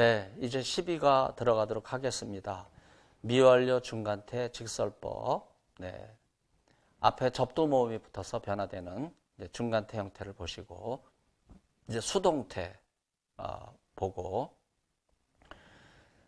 네, 이제 12가 들어가도록 하겠습니다. 미완료 중간태 직설법. 네. 앞에 접두 모음이 붙어서 변화되는 중간태 형태를 보시고 이제 수동태 어, 보고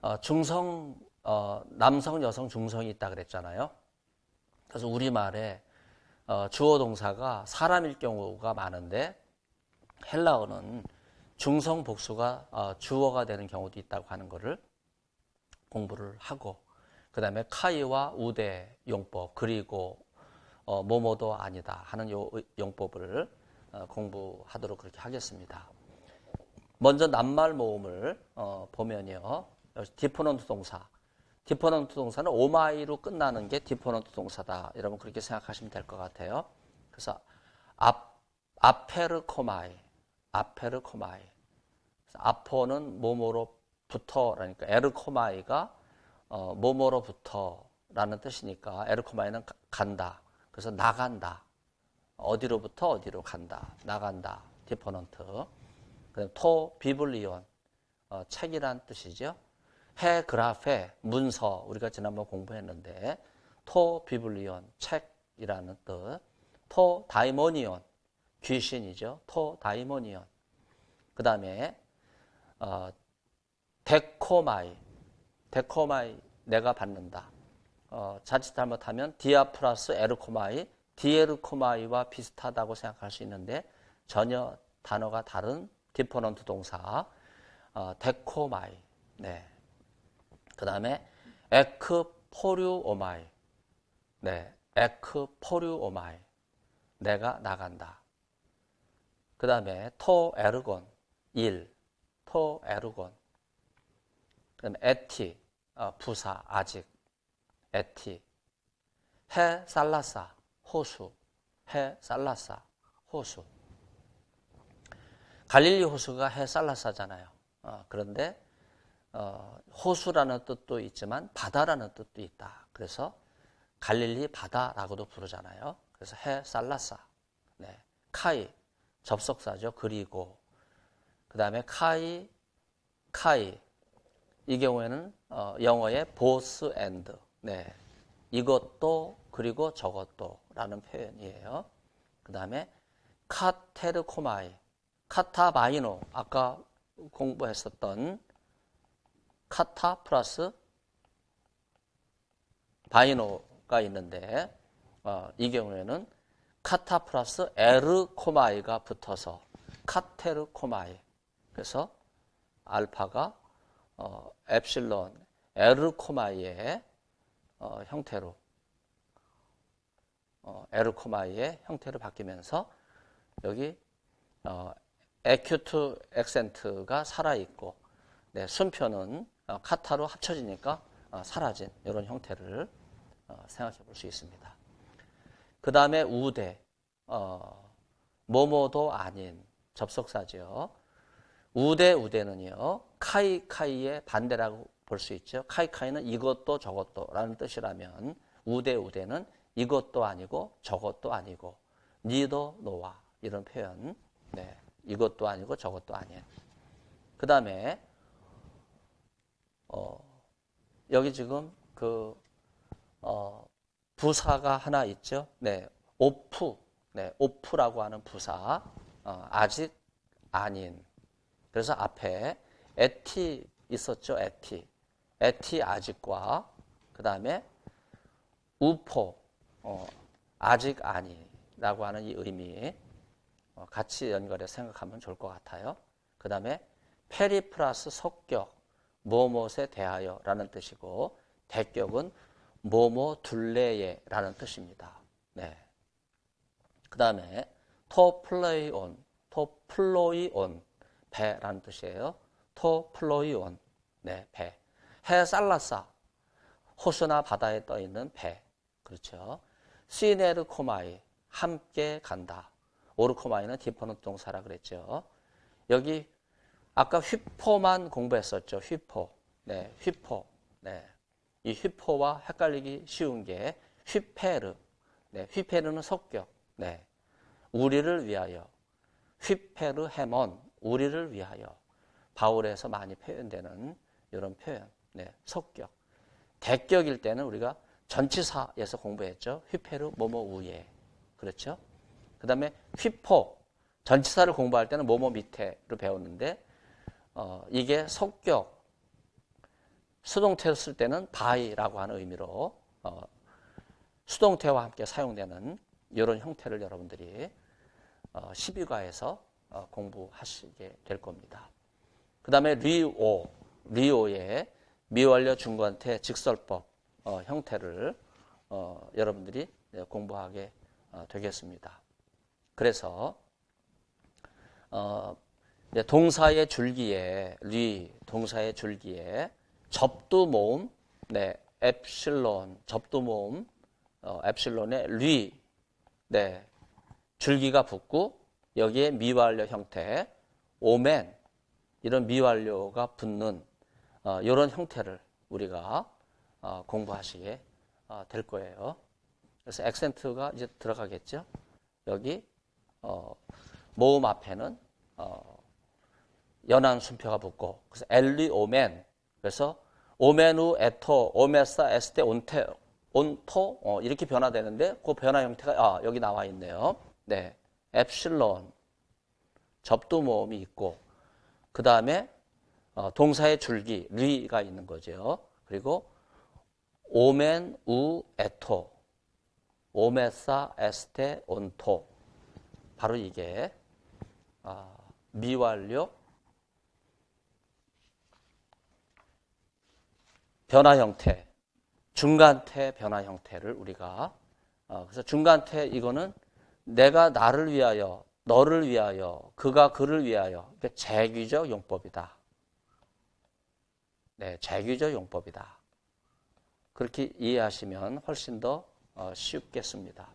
어, 중성 어, 남성, 여성, 중성이 있다 그랬잖아요. 그래서 우리 말에 어, 주어 동사가 사람일 경우가 많은데 헬라어는 중성 복수가 어, 주어가 되는 경우도 있다고 하는 것을 공부를 하고 그 다음에 카이와 우대 용법 그리고 어, 뭐뭐도 아니다 하는 요 용법을 어, 공부하도록 그렇게 하겠습니다. 먼저 낱말 모음을 어, 보면요. 디포넌트 동사. 디포넌트 동사는 오마이로 끝나는 게 디포넌트 동사다. 여러분 그렇게 생각하시면 될 것 같아요. 그래서 앞, 아페르코마이, 아페르코마이. 아포는 모모로부터 라니까 에르코마이가 어, 모모로부터라는 뜻이니까 에르코마이는 간다. 그래서 나간다. 어디로부터 어디로 간다. 나간다. 디포넌트. 토 비블리온 어, 책이란 뜻이죠. 해 그라페 문서 우리가 지난번 공부했는데 토 비블리온 책이라는 뜻. 토 다이모니온 귀신이죠. 토 다이모니온. 그 다음에 어, 데코마이 데코마이 내가 받는다. 어, 자칫 잘못하면 디아 플러스 에르코마이 디에르코마이와 비슷하다고 생각할 수 있는데 전혀 단어가 다른 디퍼런트 동사 어, 데코마이 네. 그 다음에 에크포류오마이 네. 에크포류오마이 내가 나간다. 그 다음에 토 에르곤 일 토 에르곤 그 다음에 에티 어, 부사 아직 에티 해 살라사 호수 해 살라사 호수 갈릴리 호수가 해 살라사잖아요. 어, 그런데 어, 호수라는 뜻도 있지만 바다라는 뜻도 있다. 그래서 갈릴리 바다라고도 부르잖아요. 그래서 해 살라사 네. 카이 접속사죠. 그리고 그 다음에 카이 카이 이 경우에는 어, 영어의 both and 네. 이것도 그리고 저것도라는 표현이에요. 그 다음에 카테르코마이 카타바이노 아까 공부했었던 카타 플러스 바이노가 있는데 어, 이 경우에는 카타 플러스 에르코마이가 붙어서 카테르코마이 그래서 알파가 어, 엡실론 에르코마이의 어, 형태로 어, 에르코마이의 형태로 바뀌면서 여기 어, 에큐트 액센트가 살아있고 네, 순표는 어, 카타로 합쳐지니까 어, 사라진 이런 형태를 어, 생각해 볼 수 있습니다. 그 다음에 우대, 어, 뭐뭐도 아닌 접속사죠. 우대 우대는요 카이 카이의 반대라고 볼 수 있죠. 카이 카이는 이것도 저것도 라는 뜻이라면 우대 우대는 이것도 아니고 저것도 아니고 니도 노와 이런 표현. 네. 이것도 아니고 저것도 아닌. 그 다음에 어, 여기 지금 그 어, 부사가 하나 있죠. 네, 오프, 네, 오프라고 하는 부사, 어, 아직 아닌. 그래서 앞에 에티 있었죠, 에티. 에티 아직과 그 다음에 우포, 어, 아직 아니라고 하는 이 의미 어, 같이 연결해 생각하면 좋을 것 같아요. 그 다음에 페리 플러스 속격, 뭐뭇에 대하여 라는 뜻이고 대격은 뭐뭐 둘레에 라는 뜻입니다. 네. 그 다음에 토플레이온, 토플로이온, 배라는 뜻이에요. 토플로이온, 네, 배. 해살라사, 호수나 바다에 떠 있는 배. 그렇죠. 시네르코마이, 함께 간다. 오르코마이는 디퍼넌트 동사라 그랬죠. 여기 아까 휘포만 공부했었죠. 휘포. 네, 휘포. 네. 이 휘포와 헷갈리기 쉬운 게 휘페르. 네, 휘페르는 성격. 네. 우리를 위하여. 휘페르 해먼. 우리를 위하여. 바울에서 많이 표현되는 이런 표현. 네, 속격. 대격일 때는 우리가 전치사에서 공부했죠. 휘페르 뭐뭐 우에. 그렇죠? 그 다음에 휘포. 전치사를 공부할 때는 뭐뭐 밑에로 배웠는데 어, 이게 속격. 수동태로 쓸 때는 바이라고 하는 의미로 어, 수동태와 함께 사용되는 이런 형태를 여러분들이 어, 12과에서 어, 공부하시게 될 겁니다. 그 다음에 리오, 리오의 미완료 중간태 직설법 어, 형태를 어, 여러분들이 공부하게 어, 되겠습니다. 그래서 어, 동사의 줄기에 리 동사의 줄기에 접두 모음 네 엡실론 접두 모음 어, 엡실론의 리 네, 줄기가 붙고 여기에 미완료 형태 오멘 이런 미완료가 붙는 어, 이런 형태를 우리가 어, 공부하시게 어, 될 거예요. 그래서 액센트가 이제 들어가겠죠. 여기 어, 모음 앞에는 어, 연한 순표가 붙고 그래서 엘리 오멘 그래서 오멘우 에토 오메사 에스테 온테 온토 어, 이렇게 변화되는데 그 변화 형태가 아, 여기 나와 있네요. 네, 엡실론 접두 모음이 있고 그 다음에 어, 동사의 줄기 리가 있는 거죠. 그리고 오멘 우 에토 오메사 에스테 온토 바로 이게 아, 미완료 변화 형태 중간태 변화 형태를 우리가 어, 그래서 중간태 이거는 내가 나를 위하여 너를 위하여 그가 그를 위하여 그러니까 재규적 용법이다. 네, 재규적 용법이다. 그렇게 이해하시면 훨씬 더 어, 쉽겠습니다.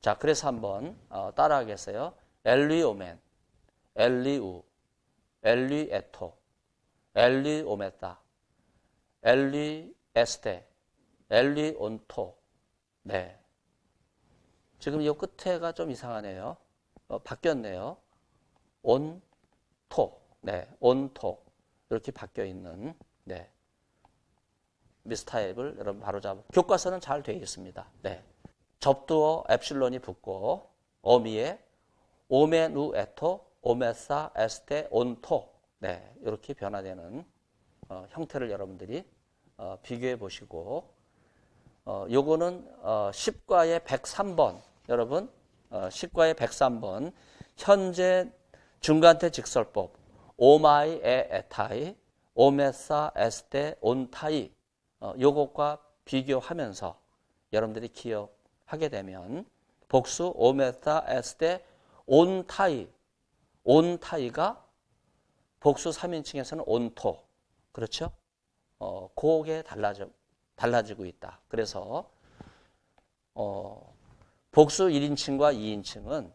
자, 그래서 한번 어, 따라하겠어요. 엘리오멘, 엘리우, 엘리에토, 엘리오메타, 엘리 에스테, 엘리 온토. 네. 지금 이 끝에가 좀 이상하네요. 어, 바뀌었네요. 온토. 네, 온토. 이렇게 바뀌어 있는 네. 미스타입을 여러분 바로 잡아. 교과서는 잘 되어 있습니다. 네. 접두어 엡실론이 붙고 어미에 오메누 에토 오메사 에스테 온토 네, 이렇게 변화되는 어, 형태를 여러분들이 어, 비교해 보시고 어, 요거는 어, 10과의 103번. 여러분 어, 10과의 103번. 현재 중간태 직설법 오마이 에 에타이 오메사 에스테 온타이 어, 요것과 비교하면서 여러분들이 기억하게 되면 복수 오메사 에스테 온타이 온타이가 복수 3인칭에서는 온토. 그렇죠? 어, 그게 달라져 달라지고 있다. 그래서 어, 복수 1인칭과 2인칭은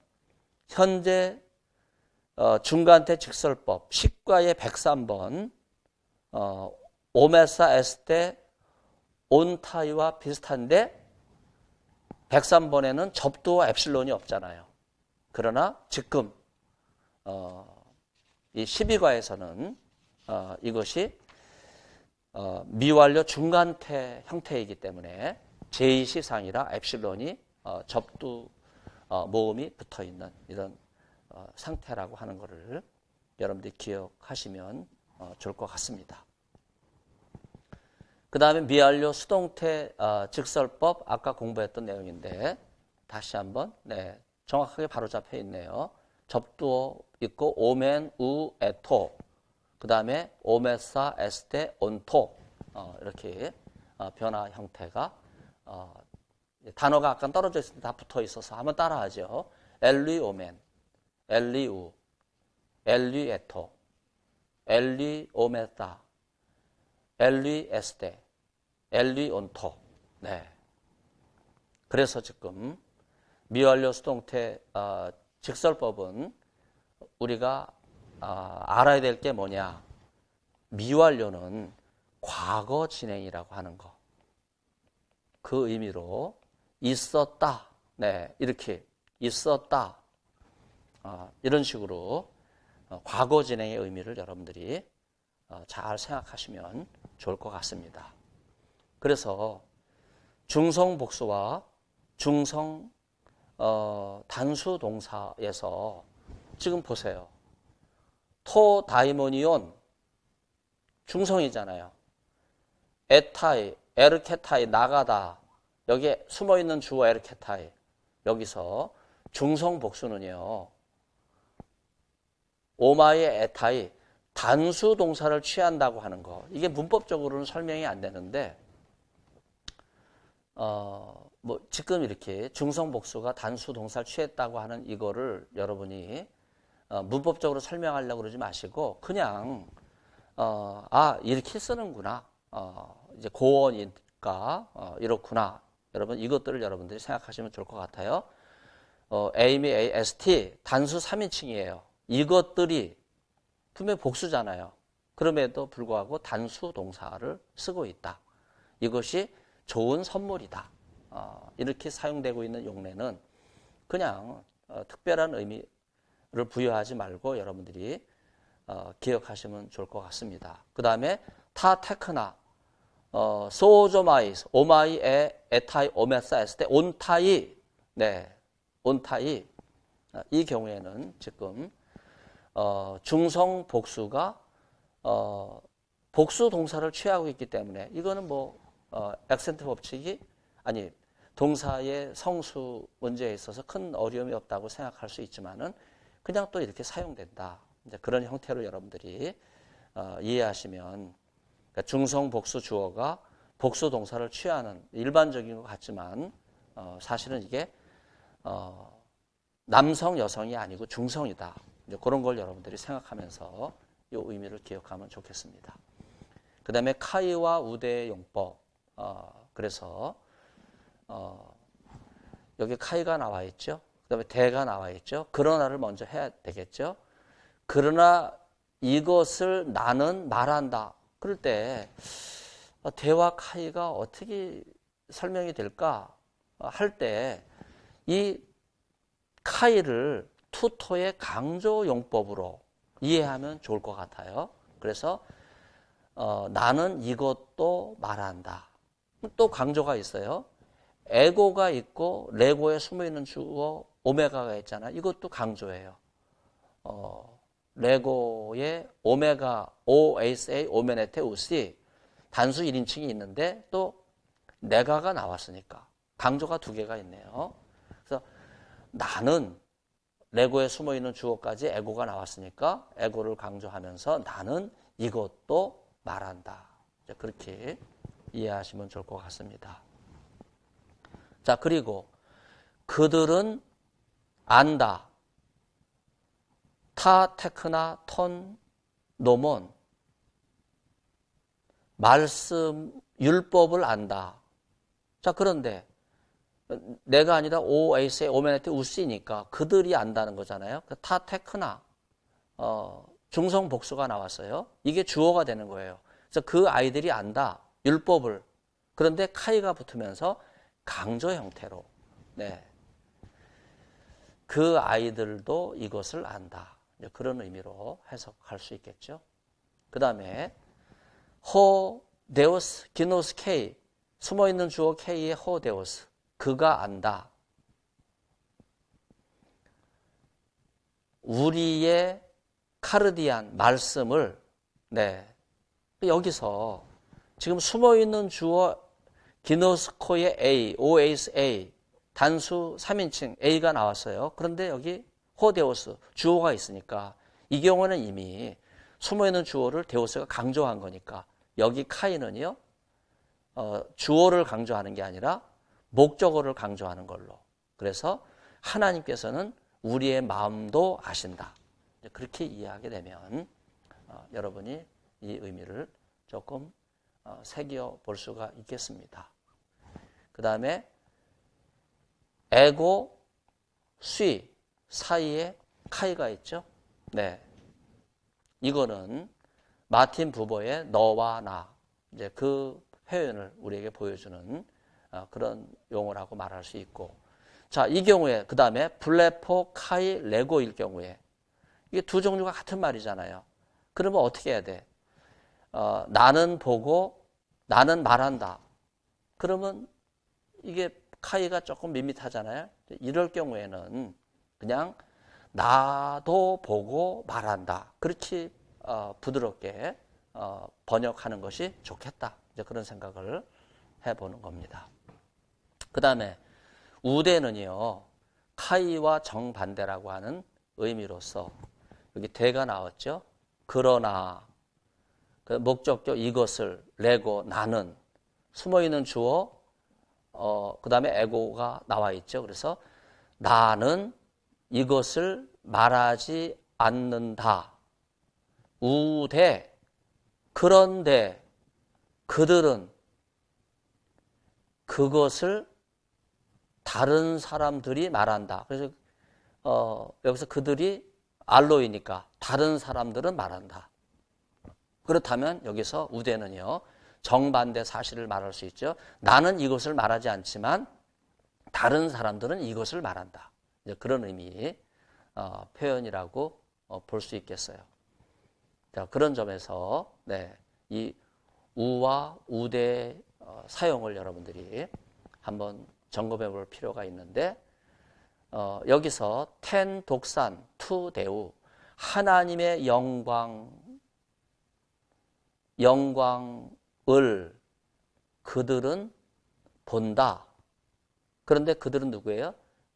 현재 어, 중간태 직설법 10과의 103번 어, 오메사 에스테 온타이와 비슷한데 103번에는 접두와 엡실론이 없잖아요. 그러나 지금 어, 이 12과에서는 어, 이것이 어, 미완료 중간태 형태이기 때문에 제2시상이라 엡실론이 어, 접두 어, 모음이 붙어 있는 이런 어, 상태라고 하는 것을 여러분들이 기억하시면 어, 좋을 것 같습니다. 그 다음에 미완료 수동태 어, 직설법 아까 공부했던 내용인데 다시 한번 네, 정확하게 바로 잡혀 있네요. 접두어 있고 오멘 우 에토 그 다음에 오메사 에스테 온토 어, 이렇게 어, 변화 형태가 어, 단어가 아까 떨어져 때다 붙어 있어서 한번 따라하죠. 엘리 오멘, 엘리 우, 엘리 에토, 엘리 오메타, 엘리 에스테, 엘리 온토. 네. 그래서 지금 미완료 수동태 어, 직설법은 우리가 어, 알아야 될 게 뭐냐? 미완료는 과거 진행이라고 하는 거. 그 의미로 있었다. 네, 이렇게 있었다. 어, 이런 식으로 어, 과거 진행의 의미를 여러분들이 어, 잘 생각하시면 좋을 것 같습니다. 그래서 중성 복수와 중성 어, 단수 동사에서 지금 보세요. 토 다이모니온 중성이잖아요. 에타이, 에르케타이 나가다 여기에 숨어 있는 주어 에르케타이 여기서 중성 복수는요. 오마이의 에타이 단수 동사를 취한다고 하는 거. 이게 문법적으로는 설명이 안 되는데 어, 뭐 지금 이렇게 중성 복수가 단수 동사를 취했다고 하는 이거를 여러분이 어, 문법적으로 설명하려고 그러지 마시고 그냥 어, 아 이렇게 쓰는구나. 어, 이제 고원이니까 어, 이렇구나. 여러분 이것들을 여러분들이 생각하시면 좋을 것 같아요. 어, 에이미 AST 단수 3인칭이에요. 이것들이 분명 복수잖아요. 그럼에도 불구하고 단수 동사를 쓰고 있다. 이것이 좋은 선물이다. 어, 이렇게 사용되고 있는 용례는 그냥 어, 특별한 의미 를 부여하지 말고 여러분들이 어, 기억하시면 좋을 것 같습니다. 그 다음에 타 테크나 어, 소조마이스 오마이에 에타이 오메사 때 온타이 네 온타이 어, 이 경우에는 지금 어, 중성 복수가 어, 복수 동사를 취하고 있기 때문에 이거는 뭐 어, 액센트 법칙이 아니 동사의 성수 문제에 있어서 큰 어려움이 없다고 생각할 수 있지만은 그냥 또 이렇게 사용된다. 이제 그런 형태로 여러분들이 어, 이해하시면 그러니까 중성 복수 주어가 복수 동사를 취하는 일반적인 것 같지만 어, 사실은 이게 어, 남성 여성이 아니고 중성이다. 이제 그런 걸 여러분들이 생각하면서 이 의미를 기억하면 좋겠습니다. 그 다음에 카이와 우대의 용법. 어, 그래서 어, 여기 카이가 나와 있죠. 그 다음에 대가 나와 있죠. 그러나를 먼저 해야 되겠죠. 그러나 이것을 나는 말한다. 그럴 때 어, 대와 카이가 어떻게 설명이 될까 할 때 이 카이를 투토의 강조 용법으로 이해하면 좋을 것 같아요. 그래서 어, 나는 이것도 말한다. 또 강조가 있어요. 에고가 있고 레고에 숨어 있는 주어 오메가가 있잖아. 이것도 강조예요. 어, 레고의 오메가 OSA 오메네테 우시 단수 1인칭이 있는데 또 네가가 나왔으니까 강조가 두 개가 있네요. 그래서 나는 레고에 숨어 있는 주어까지 에고가 나왔으니까 에고를 강조하면서 나는 이것도 말한다. 그렇게 이해하시면 좋을 것 같습니다. 자, 그리고 그들은 안다. 타, 테크나, 톤, 노몬. 말씀, 율법을 안다. 자, 그런데 내가 아니라 오에이스의 오메네트 우시니까 그들이 안다는 거잖아요. 그 타, 테크나, 어, 중성 복수가 나왔어요. 이게 주어가 되는 거예요. 그래서 그 아이들이 안다. 율법을. 그런데 카이가 붙으면서 강조 형태로. 네. 그 아이들도 이것을 안다. 그런 의미로 해석할 수 있겠죠. 그 다음에 호 데오스 기노스 케이 숨어 있는 주어 케이의 호 데오스 그가 안다. 우리의 카르디안 말씀을 네 여기서 지금 숨어 있는 주어 기노스코의 A, OAS A 단수 3인칭 A가 나왔어요. 그런데 여기 호데오스 주어가 있으니까 이 경우는 이미 숨어 있는 주어를 데오스가 강조한 거니까 여기 카이는요 어, 주어를 강조하는 게 아니라 목적어를 강조하는 걸로. 그래서 하나님께서는 우리의 마음도 아신다. 그렇게 이해하게 되면 어, 여러분이 이 의미를 조금 어, 새겨 볼 수가 있겠습니다. 그 다음에 에고, 수 사이에 카이가 있죠. 네. 이거는 마틴 부보의 너와 나 이제 그 표현을 우리에게 보여주는 어, 그런 용어라고 말할 수 있고 자, 이 경우에 그 다음에 블레포 카이 레고일 경우에 이게 두 종류가 같은 말이잖아요. 그러면 어떻게 해야 돼? 어, 나는 보고 나는 말한다. 그러면 이게 카이가 조금 밋밋하잖아요. 이럴 경우에는 그냥 나도 보고 말한다. 그렇게 어, 부드럽게 어, 번역하는 것이 좋겠다. 이제 그런 생각을 해보는 겁니다. 그 다음에 우대는요, 카이와 정반대라고 하는 의미로서 여기 대가 나왔죠. 그러나 그 목적격 이것을 레고 나는 숨어 있는 주어 어 그다음에 에고가 나와 있죠. 그래서 나는 이것을 말하지 않는다. 우대 그런데 그들은 그것을 다른 사람들이 말한다. 그래서 어, 여기서 그들이 알로이니까 다른 사람들은 말한다. 그렇다면 여기서 우대는요 정반대 사실을 말할 수 있죠. 나는 이것을 말하지 않지만 다른 사람들은 이것을 말한다. 그런 의미 어, 표현이라고 어, 볼수 있겠어요. 자, 그런 점에서 네, 이 우와 우대 어, 사용을 여러분들이 한번 점검해 볼 필요가 있는데 어, 여기서 텐 독산 투 대우 하나님의 영광 영광을 그들은 본다. 그런데 그들은 누구예요?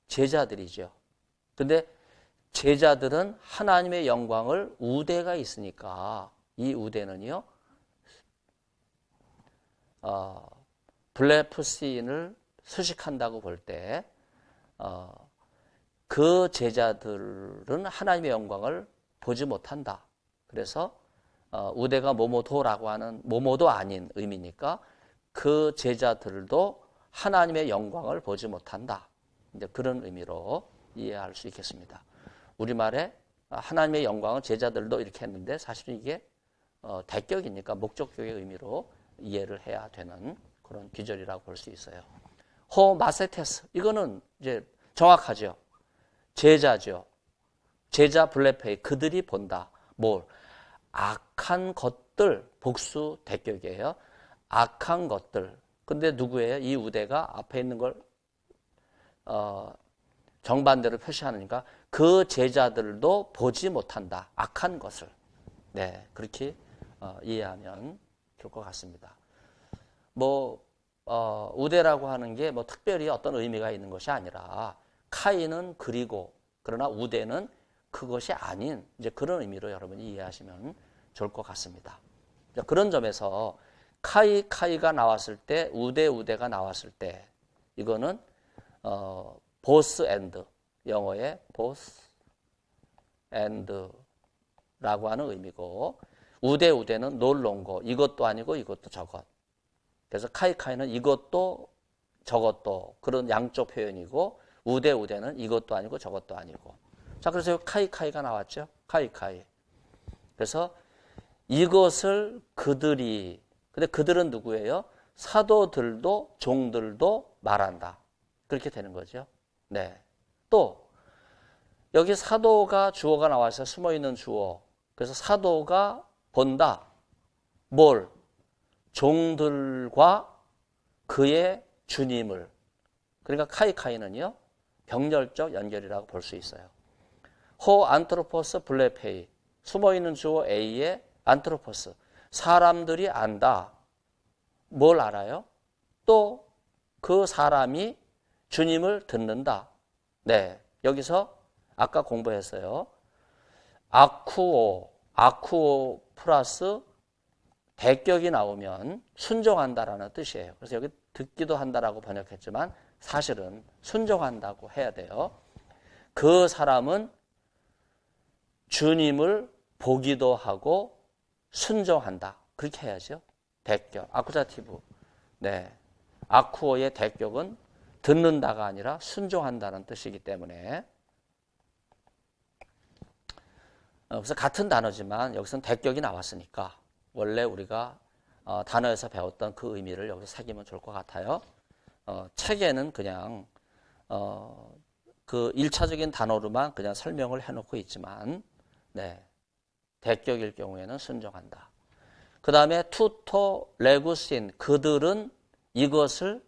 제자들이죠. 근데 제자들은 하나님의 영광을 우대가 있으니까 이 우대는요, 어, 블레프시인을 수식한다고 볼 때, 어, 그 제자들은 하나님의 영광을 보지 못한다. 그래서 어, 우대가 모모도라고 하는 모모도 아닌 의미니까 그 제자들도 하나님의 영광을 보지 못한다. 이제 그런 의미로 이해할 수 있겠습니다. 우리말에 하나님의 영광은 제자들도 이렇게 했는데 사실은 이게 어, 대격이니까 목적격의 의미로 이해를 해야 되는 그런 귀절이라고 볼 수 있어요. 호 마세테스 이거는 이제 정확하죠. 제자죠. 제자 블레페이 그들이 본다. 뭘 악한 것들 복수 대격이에요. 악한 것들. 근데 누구예요? 이 우대가 앞에 있는 걸 어, 정반대로 표시하니까 그 제자들도 보지 못한다. 악한 것을. 네, 그렇게 어, 이해하면 좋을 것 같습니다. 뭐 어, 우대라고 하는 게 뭐 특별히 어떤 의미가 있는 것이 아니라 카이는 그리고 그러나 우대는 그것이 아닌 이제 그런 의미로 여러분이 이해하시면 좋을 것 같습니다. 그런 점에서 카이 카이가 나왔을 때 우대 우대가 나왔을 때 이거는 어, 보스 앤드 영어의 보스 앤드라고 하는 의미고 우대 우대는 놀롱고 이것도 아니고 이것도 저것. 그래서 카이 카이는 이것도 저것도 그런 양쪽 표현이고 우대 우대는 이것도 아니고 저것도 아니고. 자 그래서 카이 카이가 나왔죠. 카이 카이. 그래서 이것을 그들이 근데 그들은 누구예요? 사도들도 종들도 말한다. 그렇게 되는 거죠. 네. 또 여기 사도가 주어가 나와서 숨어 있는 주어. 그래서 사도가 본다. 뭘? 종들과 그의 주님을. 그러니까 카이카이는요. 병렬적 연결이라고 볼 수 있어요. 호 안트로포스 블레페이. 숨어 있는 주어 A의 안트로포스. 사람들이 안다. 뭘 알아요? 또 그 사람이 주님을 듣는다. 네. 여기서 아까 공부했어요. 아쿠오, 아쿠오 플러스 대격이 나오면 순종한다라는 뜻이에요. 그래서 여기 듣기도 한다라고 번역했지만 사실은 순종한다고 해야 돼요. 그 사람은 주님을 보기도 하고 순종한다. 그렇게 해야죠. 대격. 아쿠자티브. 네. 아쿠어의 대격은 듣는다가 아니라 순종한다는 뜻이기 때문에 어, 그래서 같은 단어지만 여기서는 대격이 나왔으니까 원래 우리가 어, 단어에서 배웠던 그 의미를 여기서 새기면 좋을 것 같아요. 어, 책에는 그냥 어, 그 1차적인 단어로만 그냥 설명을 해놓고 있지만 네. 대격일 경우에는 순종한다. 그 다음에 투토 레구신 그들은 이것을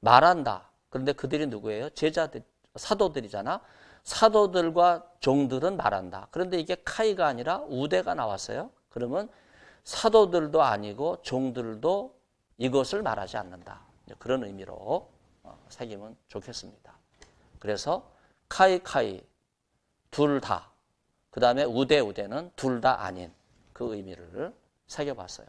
말한다. 그런데 그들이 누구예요? 제자들, 사도들이잖아. 사도들과 종들은 말한다. 그런데 이게 카이가 아니라 우대가 나왔어요. 그러면 사도들도 아니고 종들도 이것을 말하지 않는다. 그런 의미로 어, 새기면 좋겠습니다. 그래서 카이 카이 둘 다. 그 다음에 우대 우대는 둘 다 아닌 그 의미를 새겨봤어요.